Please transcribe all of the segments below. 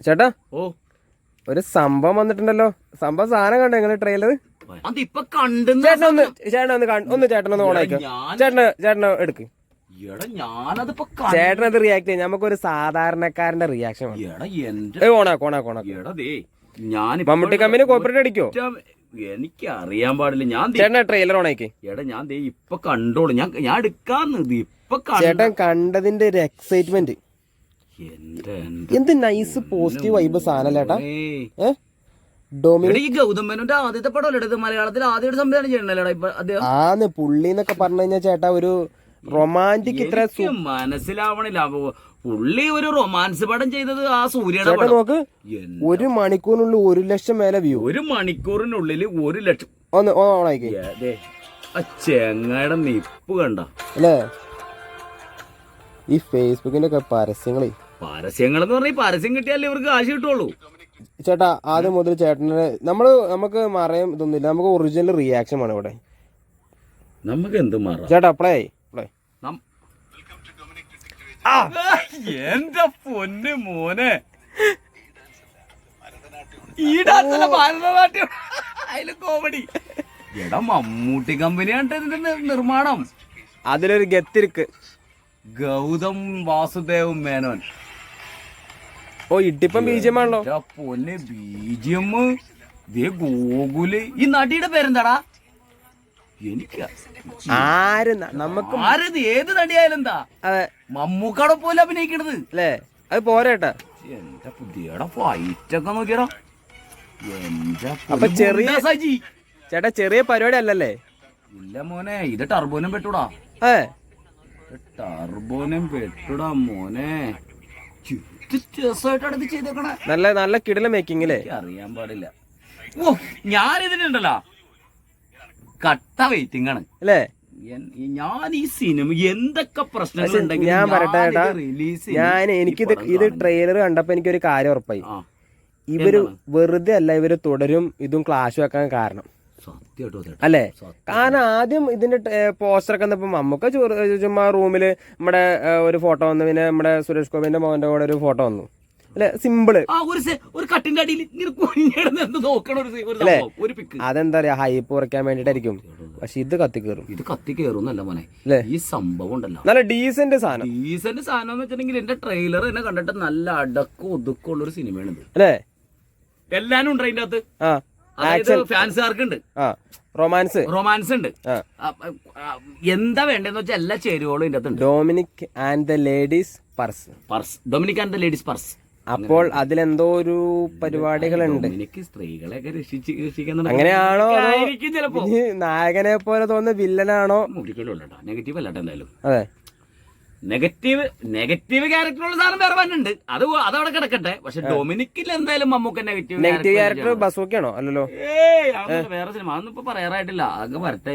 ചേട്ടാ ഓ. ഒരു സംഭവം വന്നിട്ടുണ്ടല്ലോ. സംഭവം സാധനം കണ്ടോ നിങ്ങൾ ട്രെയിലർ അതിപ്പൊ കണ്ടെന്ന് ചേട്ടൻ ഒന്ന് ചേട്ടൻ ഒന്ന് കാണ്- ഒന്ന് ചേട്ടൻ ഒന്ന് ഓണായിക്കോ ഞാൻ- ചേട്ടന് ചേട്ടന് എടുക്ക്. എടാ ഞാനതിപ്പോ കണ്ട- ചേട്ടൻ അത് റിയാക്ട് ചെയ്യാം. നമുക്കൊരു സാധാരണക്കാരന്റെ റിയാക്ഷൻ വേണം. എടാ എന്റെ ഏ ഓണാക്കോ ഓണാക്കോ ഓണാക്കോ എടാ ദേ ഞാൻ മമ്മൂട്ടി കമ്പനി കോപ്പറേറ്റ് അടിക്കോ എനിക്ക് അറിയാൻ പാടില്ല. ഞാൻ ദേ- ചേട്ടൻ ട്രെയിലർ ഓണാക്കി എടാ ഞാൻ ദേ ഇപ്പൊ കണ്ടോളൂ. ഞാൻ ഞാൻ എടുക്കാന്ന് ഇത് ഇപ്പൊ കണ്ട ചേട്ടൻ കണ്ടതിന്റെ ഒരു എക്സൈറ്റ്മെന്റ് എന്ത് നൈസ് പോസിറ്റീവ് വൈബ് സാധനല്ലേട്ടാ ചേട്ടാ ഏയ്. ഏ? ഡൊമിനി എടാ ഈ ആദ്യത്തെ പടമല്ലേ മലയാളത്തിൽ ആദ്യമായിട്ട് സംവിധാനം ചെയ്യണല്ലേടാ ആന്ന് പുള്ളി എന്നൊക്കെ പറഞ്ഞു കഴിഞ്ഞാൽ ചേട്ടാ ഒരു റൊമാന്റിക് ഇത്ര മനസ്സിലാവണില്ല. പുള്ളി ഒരു റൊമാൻസ് പടം ചെയ്തത് ആ സൂര്യയുടെ നോക്ക് ഒരു മണിക്കൂറിനുള്ളിൽ ഒരു ലക്ഷം മേലെ വ്യൂ ഒരു മണിക്കൂറിനുള്ളിൽ ഒരു ലക്ഷം. ഒന്ന് ഓണാക്കി ചെങ്ങയുടെ നിപ്പ് കണ്ട. അല്ലേ? ഈ ഫേസ്ബുക്കിന്റെ ഒക്കെ പരസ്യങ്ങളെ. പരസ്യങ്ങൾ എന്ന് പറഞ്ഞാൽ പരസ്യം കിട്ടിയാലേ ഇവർക്ക് കാശ് കിട്ടുള്ളൂ. ചേട്ടാ ആദ്യം മുതൽ ചേട്ടന് നമ്മൾ നമുക്ക് മറയും ഇതൊന്നുമില്ല. നമുക്ക് ഒറിജിനൽ റിയാക്ഷൻ വേണം ഇവിടെ. നമുക്ക് എന്ത് മാറ? ചേട്ടാ അപ്ലൈ അപ്പളേ എന്റെ പൊന്ന് മോനെ. ഈ ഭരതനാട്യം. അതിൽ കോമഡി എടാ മമ്മൂട്ടി കമ്പനിയാണ് ഇതിന്റെ നിർമ്മാണം. അതിലൊരു ഗത്തിരിക്ക്. ഗൗതം വാസുദേവ് മേനോൻ. ഓ ഇട്ടിപ്പം ബീജമാണല്ലോ. ആണല്ലോ പൊന്നെ ബീജിയം ദേ ഗോകുൽ. ഈ നടിയുടെ പേരെന്താടാ? എനിക്ക് ആര് നമുക്ക് ആരത്? ഏത് നടിയായാലും എന്താ? അതെ. മമ്മൂക്കടെ പോലെ അഭിനയിക്കണത്. അല്ലേ? അത് പോരേട്ടാ എന്റെ പുതിയടാ ഫൈറ്റ് ഒക്കെ നോക്കിയടാ. എന്റെ അപ്പൊ ചെറിയ- സജി. ചേട്ടാ ചെറിയ പരിപാടി അല്ലല്ലേ? ഇല്ല മോനെ ഇത് ടർബോനും പെട്ടൂടാ. ഏ ടർബോനും പെട്ടൂടാ മോനെ. നല്ല നല്ല കിടില മേക്കിംഗ് അല്ലേ അറിയാൻ പാടില്ല. ഓ ഞാൻ ഇതിനുണ്ടല്ലോ കട്ട വെയിറ്റിംഗ് ആണ്. അല്ലേ? ഞാൻ ഈ സിനിമ എന്തൊക്കെ പ്രശ്നങ്ങൾ ഉണ്ടെങ്കിലും ഞാൻ പറയട്ടെ ചേട്ടാ. ഞാൻ എനിക്ക് എനിക്കിത് ഇത്. ട്രെയിലർ കണ്ടപ്പോ എനിക്കൊരു കാര്യം ഉറപ്പായി. ഇവർ വെറുതെ അല്ല ഇവർ തുടരും ഇതും ക്ലാഷ് വെക്കാൻ കാരണം. അല്ലേ. കാരണം ആദ്യം ഇതിന്റെ പോസ്റ്റർ ഒക്കെ വന്നപ്പോ നമുക്ക് ചുമ്മാ റൂമിൽ നമ്മുടെ ഒരു ഫോട്ടോ വന്നു പിന്നെ നമ്മുടെ സുരേഷ് ഗോപിന്റെ മോന്റെ കൂടെ ഒരു ഫോട്ടോ വന്നു. അല്ലെ? സിമ്പിൾ അല്ലെ ഒരു കട്ടിന്റെ അടിയിൽ ഇങ്ങനെ ഒരു പിക്ക് അതെന്താ പറയാ ഹൈപ്പ് കുറയ്ക്കാൻ വേണ്ടിട്ടായിരിക്കും പക്ഷെ ഇത് കത്തി കയറും. ഇത് കത്തി കയറുന്നല്ല മോനെ. ഈ സംഭവം ഉണ്ടല്ലോ. നല്ല ഡീസന്റ് സാധനം. ഡീസന്റ് സാധനം എന്ന് വെച്ചിട്ടുണ്ടെങ്കിൽ എന്റെ ട്രെയിലർ എന്നെ കണ്ടിട്ട് നല്ല അടക്കം ഒതുക്കമുള്ള ഒരു സിനിമയാണ് അല്ലെ അല്ലേ? എല്ലാരും ഉണ്ട് അതിന്റെ അകത്ത്? ആ അതായത് ഫാൻസുകാർക്ക് ഉണ്ട് ആ റൊമാൻസ്. റൊമാൻസ് ഉണ്ട് എന്താ വേണ്ടതെന്ന് വെച്ചാൽ എല്ലാ ചേരുവകളും ഇതിന്റെ അകത്തുണ്ട്. Dominic and the ladies purse. Purse. Dominic and the ladies purse. അപ്പോൾ അതിലെന്തോ ഒരു പരിപാടികളുണ്ട്. എനിക്ക് സ്ത്രീകളെയൊക്കെ രക്ഷിച്ച് രക്ഷിക്കാൻ അങ്ങനെയാണോ ചിലപ്പോ. നായകനെ പോലെ തോന്നുന്ന വില്ലനാണോ? നെഗറ്റീവ് അല്ലാട്ടെ എന്തായാലും. അതെ. നെഗറ്റീവ് നെഗറ്റീവ് ക്യാരക്ടറുള്ള സാധനം വേറെ വന്നിട്ടുണ്ട്. അത് അതവിടെ കിടക്കട്ടെ. പക്ഷെ ഡൊമിനിക്കിൽ എന്തായാലും മമ്മൂക്ക നെഗറ്റീവ് നെഗറ്റീവ് ക്യാരക്ടർ ബസൂക്കാണോ അല്ലല്ലോ. ഏയ് വേറെ സിനിമ അതൊന്നും ഇപ്പൊ പറയാറായിട്ടില്ല. അതൊക്കെ വരട്ടെ.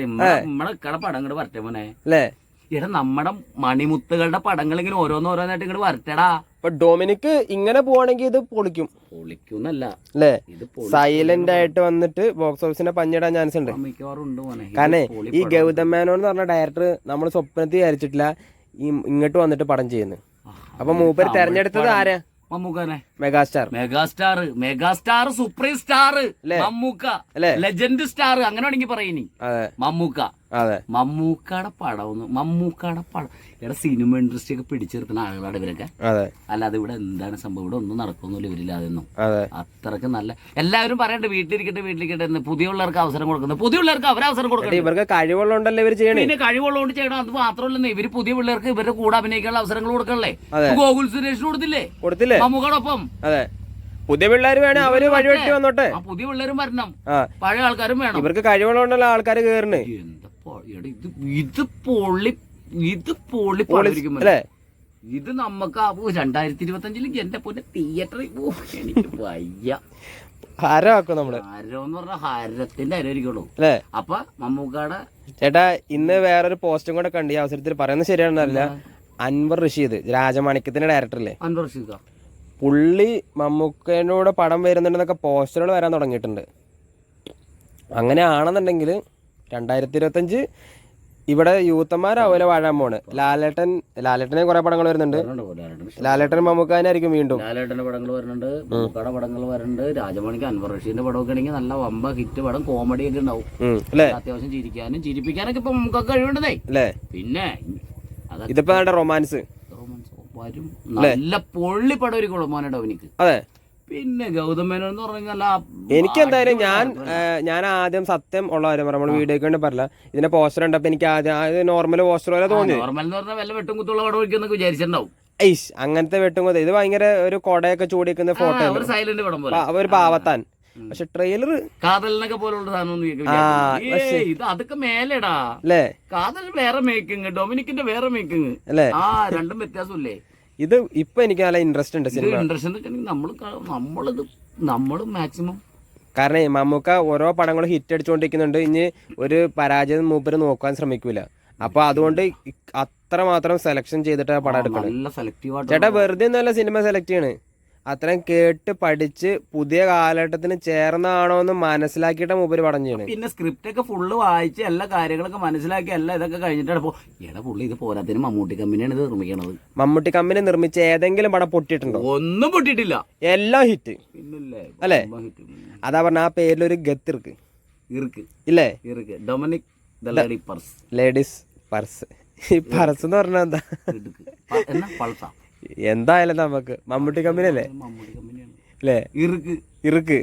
നമ്മളെ ഇക്കട പടം ഇങ്ങോട്ട് വരട്ടെ മോനെ. അല്ലേ ഇവിടെ നമ്മുടെ മണിമുത്തുകളുടെ പടങ്ങൾ ഇങ്ങനെ ഓരോന്ന് ഓരോന്നായിട്ട് ഇങ്ങോട്ട് വരട്ടടാ. ഇപ്പൊ ഡൊമിനിക്ക് ഇങ്ങനെ പോവാണെങ്കിൽ ഇത് പൊളിക്കും. പൊളിക്കുന്നല്ല. അല്ലേ സൈലന്റ് ആയിട്ട് വന്നിട്ട് ബോക്സ് ഓഫീസിനെ പഞ്ഞിടാൻ ചാൻസ് ഉണ്ട്. മോനെ. കാരണം ഈ. ഗൗതം മേനോൻ എന്ന് പറഞ്ഞ ഡയറക്ടർ നമ്മൾ സ്വപ്നത്തിൽ വിചാരിച്ചിട്ടില്ല. ഈ ഇങ്ങോട്ട് വന്നിട്ട് പടം ചെയ്യുന്നത് അപ്പൊ മൂപ്പര് തെരഞ്ഞെടുത്തത് ആരാ? മമ്മൂക്കനെ. Megastar megastar megastar supreme star? Mammookka. Legend star അങ്ങനെ വേണമെങ്കിൽ പറയുന്നേ മമ്മൂക്ക. അതെ. മമ്മൂക്കയുടെ പടം ഒന്ന് മമ്മൂക്കയുടെ പടം. ഇവിടെ സിനിമ ഇൻഡസ്ട്രി ഒക്കെ പിടിച്ചെടുക്കുന്ന ആളുകളാണ് ഇവരൊക്കെ. അല്ലാതെ ഇവിടെ എന്താണ് സംഭവം? ഇവിടെ ഒന്നും നടക്കുന്നില്ല ഇവരില്ലാതെന്നും അതെ. അത്രയ്ക്ക് നല്ല എല്ലാവരും പറയണ്ടേ വീട്ടിലിരിക്കട്ടെ വീട്ടിലിരിക്കട്ടെ എന്ന്. പുതിയ ഉള്ളവർക്ക് അവസരം കൊടുക്കുന്നത് പുതിയ ഉള്ളവർക്ക് അവർ അവസരം കൊടുക്കണം ഇവർക്ക് കഴിവുള്ളതുകൊണ്ടല്ലേ ഇവർ ചെയ്യണം? പിന്നെ കഴിവുള്ളതുകൊണ്ട് ചെയ്യണം. അത് മാത്രമല്ല ഇവർ പുതിയ പിള്ളേർക്ക് ഇവരുടെ കൂടെ അഭിനയിക്കാനുള്ള അവസരങ്ങൾ കൊടുക്കണല്ലേ. ഗോകുൽ സുരേഷ് കൊടുത്തില്ലേ? കൊടുത്തില്ലേ? മമ്മൂക്കടൊപ്പം. അതെ. പുതിയ പിള്ളേർ വേണം അവർ വഴിവെട്ടി വന്നോട്ടെ. പുതിയ പിള്ളേരും വരണം. പഴയ ആൾക്കാരും വേണം. ഇവർക്ക് കഴിവുള്ളതുകൊണ്ടല്ലോ ആൾക്കാർ എടാ, ഇത് ഇത് പൊള്ളി ഇത് പൊള്ളി പടരിക്കും ഇത് നമുക്ക് രണ്ടായിരത്തി ഇരുപത്തി അഞ്ചിൽ എന്റെ പൊന്നെ തിയേറ്ററിൽ എനിക്ക് വയ്യ. ഹരമാക്കും നമ്മൾ. ഹരം എന്ന് പറഞ്ഞാൽ ഹരത്തിന്റെ ഹരമായിരിക്കുള്ളൂ അല്ലേ? അപ്പൊ മമ്മൂക്കാടെ ചേട്ടാ ഇന്ന് വേറൊരു പോസ്റ്റും കൂടെ കണ്ട് ഈ അവസരത്തിൽ പറയുന്നത് ശരിയാണെന്നറിയില്ല അൻവർ റഷീദ് രാജമാണിക്യത്തിന്റെ ഡയറക്ടറല്ലേ അൻവർ ഋഷീദ് പുള്ളി മമ്മൂക്കേനോട് പടം വരുന്നുണ്ടെന്നൊക്കെ പോസ്റ്ററുകൾ വരാൻ തുടങ്ങിയിട്ടുണ്ട്. അങ്ങനെയാണെന്നുണ്ടെങ്കിൽ രണ്ടായിരത്തി ഇരുപത്തഞ്ച് ഇവിടെ യൂത്തന്മാരാവൂല വാഴാൻ പോണ് ലാലേട്ടൻ ലാലേട്ടനെ കുറെ പടങ്ങൾ വരുന്നുണ്ട്. ലാലേട്ടൻ മമ്മൂക്കാനായിരിക്കും വീണ്ടും. ലാലേട്ടന്റെ പടങ്ങൾ വരുന്നുണ്ട് മമ്മൂക്കയുടെ പടങ്ങൾ വരുന്നുണ്ട് രാജമണിക്ക് അൻവർ റഷീദിന്റെ പടമൊക്കെ ആണെങ്കിൽ നല്ല വമ്പ ഹിറ്റ് പടം കോമഡി ഒക്കെ ഉണ്ടാവും. അല്ലേ? അത്യാവശ്യം ചിരിക്കാനും ചിരിപ്പിക്കാനൊക്കെ ഇപ്പൊ നമുക്കൊക്കെ കഴിവുണ്ടേ അല്ലേ? പിന്നെ ഇതിപ്പോ റൊമാൻസ്. റൊമാൻസ്. വരും. നല്ല പൊള്ളി പടം ഒരു കുളമാനുണ്ടാവും എനിക്ക് അതെ. പിന്നെ ഗൗതം മേനോൻ എന്ന് പറഞ്ഞാൽ എനിക്ക് എന്തായാലും ഞാൻ ഞാൻ ആദ്യം സത്യം ഉള്ള കാര്യം പറയാം. നമ്മൾ വീഡിയോ കണ്ട് പറഞ്ഞില്ല. ഇതിന്റെ പോസ്റ്റർ ഉണ്ടപ്പോ എനിക്ക് ആദ്യം നോർമൽ പോസ്റ്റർ പോലെ തോന്നി. നോർമൽ എന്ന് പറഞ്ഞാൽ വല്ല വെട്ടും കുത്തുള്ള പടം ഒഴിക്കുന്നൊക്കെ വിചാരിച്ചിട്ടുണ്ടാവും. ഐസ് അങ്ങനത്തെ വെട്ടുമ്പോൾ ഇത് ഭയങ്കര ഒരു കൊടയൊക്കെ ചൂടിക്കുന്ന ഫോട്ടോ ഒരു പാവത്താൻ. പക്ഷെ ട്രെയിലർ കാതലിനൊക്കെ പോലുള്ള സാധനം ഇത് അതൊക്കെ മേലെടാ. അല്ലേ കാതൽ വേറെ മേക്കിങ് ഡൊമിനിക്കിന്റെ വേറെ മേക്കിങ് ആ രണ്ടും വ്യത്യാസമില്ലേ? ഇത് ഇപ്പൊ എനിക്ക് നല്ല ഇൻട്രസ്റ്റ് ഉണ്ട് സിനിമ ഇൻട്രസ്റ്റ് നമ്മൾ നമ്മളിത് നമ്മൾ മാക്സിമം കാരണം മമ്മൂക്ക ഓരോ പടങ്ങളും ഹിറ്റ് അടിച്ചുകൊണ്ടിരിക്കുന്നുണ്ട് ഇനി ഒരു പരാജയം മൂപ്പര് നോക്കാൻ ശ്രമിക്കൂല. അപ്പൊ അതുകൊണ്ട് അത്രമാത്രം അത്ര മാത്രം സെലക്ഷൻ ചെയ്തിട്ട് ആ പടം എടുക്കണം ചേട്ടാ വെറുതെ നല്ല സിനിമ സെലക്ട് ചെയ്യണ്. അത്രയും കേട്ട് പഠിച്ച് പുതിയ കാലഘട്ടത്തിന് ചേർന്നാണോ എന്ന് മനസ്സിലാക്കിയിട്ട് മൂപ്പര് പറഞ്ഞു പിന്നെ സ്ക്രിപ്റ്റ് ഒക്കെ ഫുള്ള് വായിച്ച് എല്ലാ കാര്യങ്ങളൊക്കെ മനസ്സിലാക്കി എല്ലാം ഇതൊക്കെ കഴിഞ്ഞിട്ടാണ് ഇപ്പോ എടാ പുള്ളി ഇത് പോരാത്തിന് മമ്മൂട്ടി കമ്പനിയാണ് ഇത് നിർമ്മിക്കണത്. മമ്മൂട്ടി കമ്പനി നിർമ്മിച്ച ഏതെങ്കിലും പടം പൊട്ടിയിട്ടുണ്ടോ? ഒന്നും പൊട്ടിയിട്ടില്ല. എല്ലാം ഹിറ്റ് അല്ലേ? അതാ പറഞ്ഞ ആ പേരിലൊരു ഗത്തിർക്ക് ഇറുക്ക് ഇല്ലേ? ഇറുക്ക് Dominic the lady purse ladies purse ഈ പർസ് എന്ന് പറഞ്ഞാൽ എന്താ? പൾസ. എന്തായാലും നമുക്ക് മമ്മൂട്ടി കമ്പനി അല്ലേ അല്ലേ ഇറുക്ക്. ഇറുക്ക്.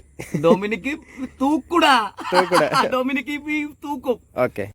ഡൊമിനിക്ക് തൂക്കുടാ. തൂക്കുടാ. ഡൊമിനിക്ക് തൂക്കും. ഓക്കെ.